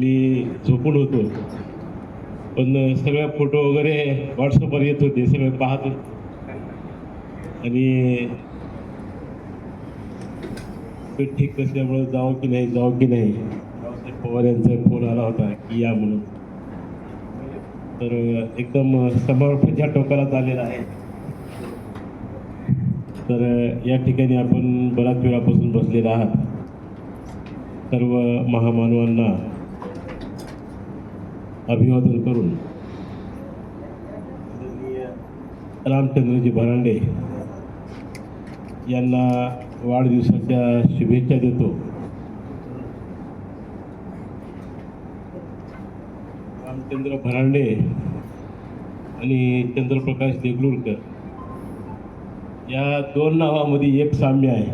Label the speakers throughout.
Speaker 1: मी झोपून होतो. पण सगळे फोटो वगैरे व्हॉट्सअपवर येत होते सगळे पाहत होते. आणि ठीक नसल्यामुळं जावं की नाही जावं की नाही. रावसाहेब पवार यांचा फोन आला होता की या म्हणून. तर एकदम समर्पणच्या टोकाला झालेला आहे. तर या ठिकाणी आपण बऱ्याच वेळापासून बसलेला आहात. सर्व महामानवांना अभिवादन करून रामचंद्रजी भरांडे यांना वाढदिवसाच्या शुभेच्छा देतो. रामचंद्र भरांडे आणि चंद्रप्रकाश देगलूरकर या दोन नावामध्ये एक साम्य आहे.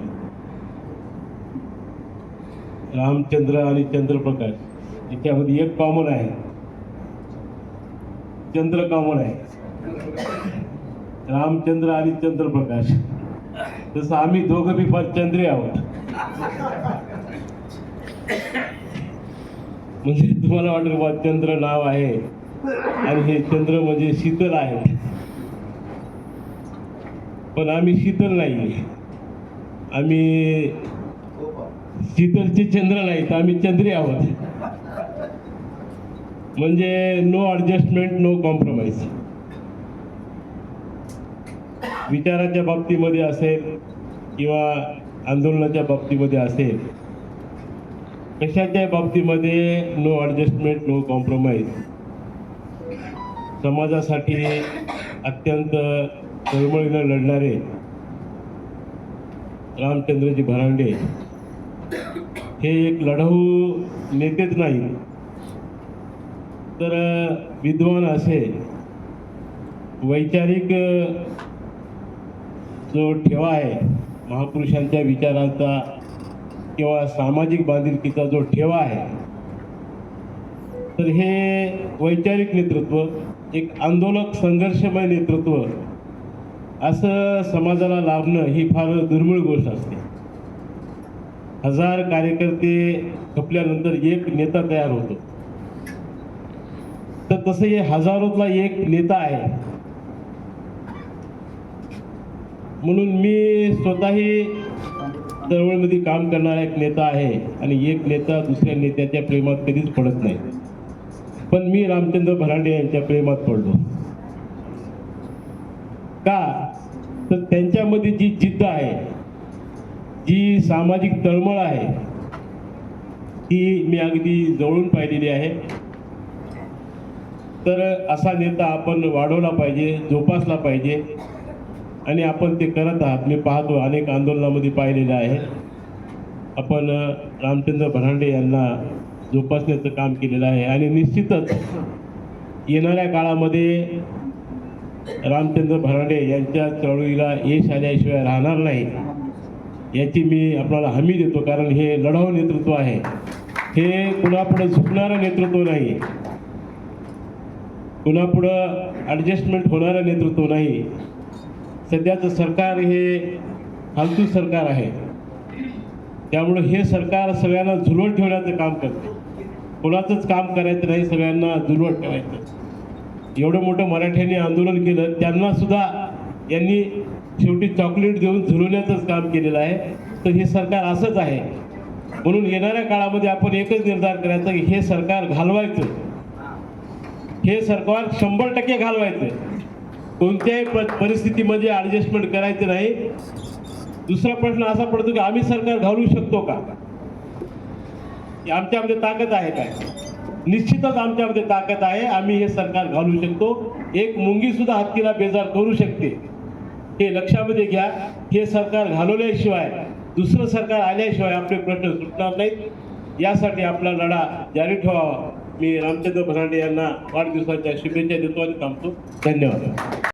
Speaker 1: रामचंद्र आणि चंद्रप्रकाश याच्यामध्ये एक कॉमन आहे. चंद्र कॉमन आहे? रामचंद्र आणि चंद्रप्रकाश. तसं आम्ही दोघं बी फार चंद्री आहोत. म्हणजे तुम्हाला वाटेल बा चंद्र नाव आहे? आणि हे चंद्र म्हणजे शीतल आहे. पण आम्ही शीतल नाही. आम्ही शीतलचे चंद्र नाहीत. आम्ही चंद्री आहोत. म्हणजे नो ॲडजस्टमेंट नो कॉम्प्रोमाइज विचाराच्या बाबतीमध्ये असेल किंवा आंदोलनाच्या बाबतीमध्ये असेल कशाच्या बाबतीमध्ये नो ॲडजस्टमेंट नो कॉम्प्रोमाइज समाजासाठी अत्यंत तळमळीनं लढणारे रामचंद्रजी भरांडे हे एक लढाऊ नेतेच नाही तर विद्वान असे वैचारिक जो ठेवा आहे महापुरुषांच्या विचारांचा किंवा सामाजिक बांधिलकीचा जो ठेवा आहे तर हे वैचारिक नेतृत्व एक आंदोलक संघर्षमय नेतृत्व असं समाजाला लाभणं ही फार दुर्मिळ गोष्ट असते. हजार कार्यकर्ते खपल्यानंतर एक नेता तयार होतो. तर तसं हे हजारोतला एक नेता आहे. म्हणून मी स्वतःही चळवळीमध्ये काम करणारा एक नेता आहे आणि एक नेता दुसऱ्या नेत्याच्या प्रेमात कधीच पडत नाही. पण मी रामचंद्र भरांडे यांच्या प्रेमात पडलो. का? तर त्यांच्यामध्ये जी जिद्द आहे जी सामाजिक तळमळ आहे ती मी अगदी जवळून पाहिलेली आहे. तर असा नेता आपण वाढवला पाहिजे जोपासला पाहिजे. आणि आपण ते करत आहात. मी पाहतो अनेक आंदोलनामध्ये पाहिलेलं आहे. आपण रामचंद्र भरांडे यांना जोपासण्याचं काम केलेलं आहे. आणि निश्चितच येणाऱ्या काळामध्ये रामचंद्र भरांडे यांच्या चळवळीला यश आल्याशिवाय राहणार नाही याची मी आपल्याला हमी देतो. कारण हे लढाऊ नेतृत्व आहे. हे कुणापुढं झुकणारं नेतृत्व नाही. कुणापुढं ॲडजस्टमेंट होणारं नेतृत्व नाही. सध्याचं सरकार हे फालतू सरकार आहे. त्यामुळं हे सरकार सगळ्यांना झुलवत ठेवण्याचं काम करते. कोणाचंच काम करायचं नाही सगळ्यांना झुलवत ठेवायचं. एवढं मोठं मराठ्यांनी आंदोलन केलं त्यांना सुद्धा यांनी शेवटी चॉकलेट देऊन झुलवण्याचंच काम केलेलं आहे. तर हे सरकार असंच आहे. म्हणून येणाऱ्या काळामध्ये आपण एकच निर्धार करायचा की हे सरकार घालवायचं. हे सरकार शंभर टक्के घालवायचं कोणत्याही प- परिस्थितीमध्ये ॲडजस्टमेंट करायचं नाही. दुसरा प्रश्न असा पडतो की आम्ही सरकार घालू शकतो का? आमच्यामध्ये ताकद आहे काय? निश्चितच आमच्यामध्ये ताकद आहे. आम्ही हे सरकार घालू शकतो. एक मुंगी सुद्धा हत्तीला बेजार करू शकते. हे लक्षामध्ये घ्या. हे सरकार घालवल्याशिवाय दुसरं सरकार आल्याशिवाय आपले प्रश्न सुटणार नाहीत. यासाठी आपला लढा जारी ठेवावा. मी रामचंद्र भरांडे यांना वाढदिवसाच्या शुभेच्छा देतो आणि थांबतो. धन्यवाद.